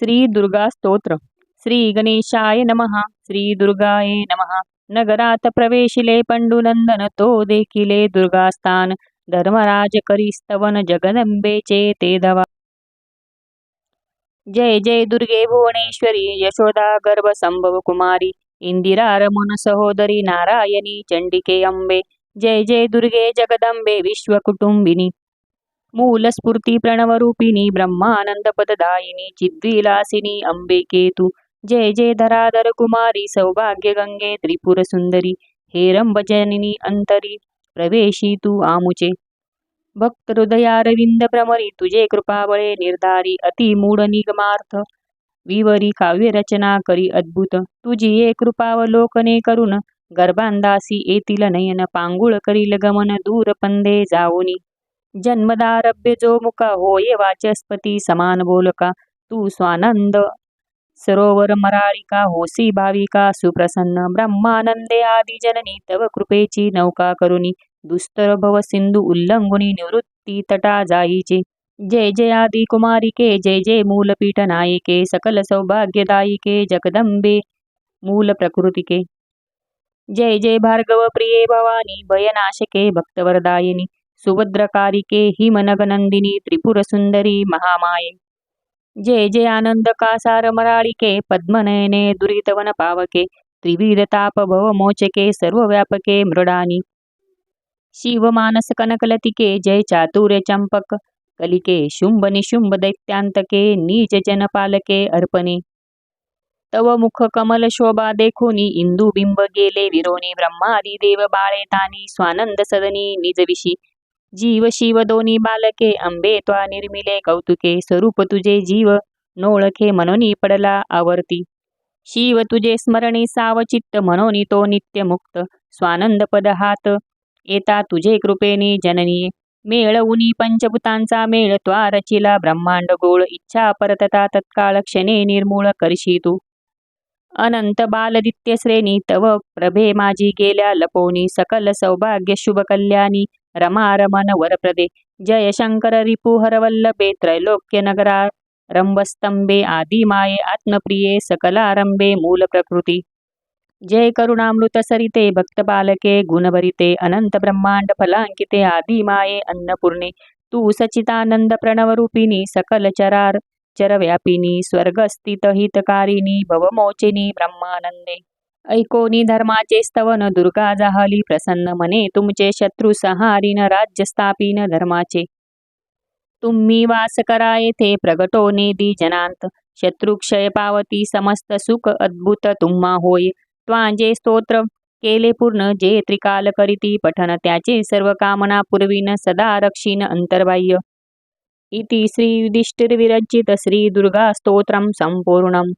श्री दुर्गा स्तोत्र श्री गणेशाय नमः श्री दुर्गाये नमः नगरात प्रवेशिले पंडुनंदन तो देखिले दुर्गास्थान धर्मराज करी स्तवन जगदंबेचे ते धवा जय जय दुर्गे भुवनेश्वरी यशोदा गर्भ संभव कुमारी इंदिरा रमण सहोदरी नारायणी चंडिके अंबे जय जय दुर्गे जगदंबे विश्वकुटुंबिनी मूलस्फूर्ती प्रणवरूपिणी ब्रह्मानंदपददायिनी चिद्विलासिनी अंबिके तू जय जय धराधर कुमारी सौभाग्य गंगे त्रिपुर सुंदरी हेरंबजननी अंतरी प्रवेशी तू आमुचे। भक्त हृदयारविंद प्रमरी तुझे कृपाबळे निर्धारी अति मूढ निगमार्थ विवरी काव्य रचना करी अद्भुत। तुझी ये कृपावलोकने करून गर्भांदासी येतील नयन पांगुळ करील गमन दूर पंदे जाऊनी। जन्मदारभ्य जो मुका होय वाचस्पती समान बोलका तू स्वानंद। सरोवर मराळिका होसी भाविका सुप्रसन्न ब्रह्मानंदे आदि जननी तव कृपेची नौका करुणी दुस्तर भव सिंधू उल्लंघुनी निवृत्ती तटा जायीचे। जय जय आदि कुमारिके जय जय मूलपीठ नायिके सकल सौभाग्यदायिके जगदंबे मूल प्रकृतिके। जय जय भार्गव प्रिये भवानी भयनाशके भक्तवरदायिनी। सुभद्रकारिके हिमनगनंदिनी त्रिपुरसुंदरी महामाये। जय जय आनंद कासार मराळिके पद्मनयने दुरितवन पावके त्रिविध ताप भव मोचके सर्व व्यापके मृडानी। शिव मानस कनकलतिके जय चातुर्य चंपक कलिके शुंभ निशुंभ दैत्यांतके नीच जनपालके अर्पणे। तव मुख कमल शोभा देखोनी इंदू बिंब गेले विरोनी ब्रह्मादी देव बाळे तानी स्वानंद सदनी निजविषी जीव शिव दोन्ही बालके अंबे त्वा निर्मिले कौतुके स्वरूप तुझे जीव नोळखे मनोनी पडला आवर्ती. शिव तुझे स्मरणी सावचित्त मनोनी तो नित्य मुक्त स्वानंद पद हात येता तुझे कृपेनी मेळ मेळवुनी पंचभूतांचा मेळ त्वा रचिला ब्रह्मांड गोळ इच्छा परतता तत्काळ क्षणे निर्मूळ करशी तू. अनंत बालदित्य श्रेणी तव प्रभे माझी गेल्या लपोनी सकल सौभाग्य शुभ कल्याणी. रमा रमन वरप्रदे जय शंकर रिपु हरवल्लभे त्रैलोक्य नगरा। रंभस्तंभे आत्मप्रिये सकलारंभे मूल प्रकृती। जय करुणामृत सरिते गुणभरिते अनंत ब्रह्मांड फलांकिते आदी माये अन्नपूर्णे। तू सचितानंद प्रणवरूपिणी सकल चरार। चरव्यापिनी स्वर्गस्थित हितकारिणी भवमोचिनी ब्रह्मानंदे ऐकोनी धर्माचे स्तवन दुर्गा जाहली प्रसन्न मने तुमचे शत्रू सहारीन राज्य स्थापीन धर्माचे. तुम्ही वास करा येथे प्रगटो नेदी जनांत शत्रुक्षय पावती समस्त सुख अद्भुत तुम्हा होय. त्वांजे स्तोत्र केले पूर्ण जे त्रिकाल करीती पठन त्याचे सर्व कामना पूर्वीन सदा रक्षीन अंतर्बाह्य. इति श्री युधिष्ठिर विरचित श्री दुर्गा स्तोत्रम संपूर्णम.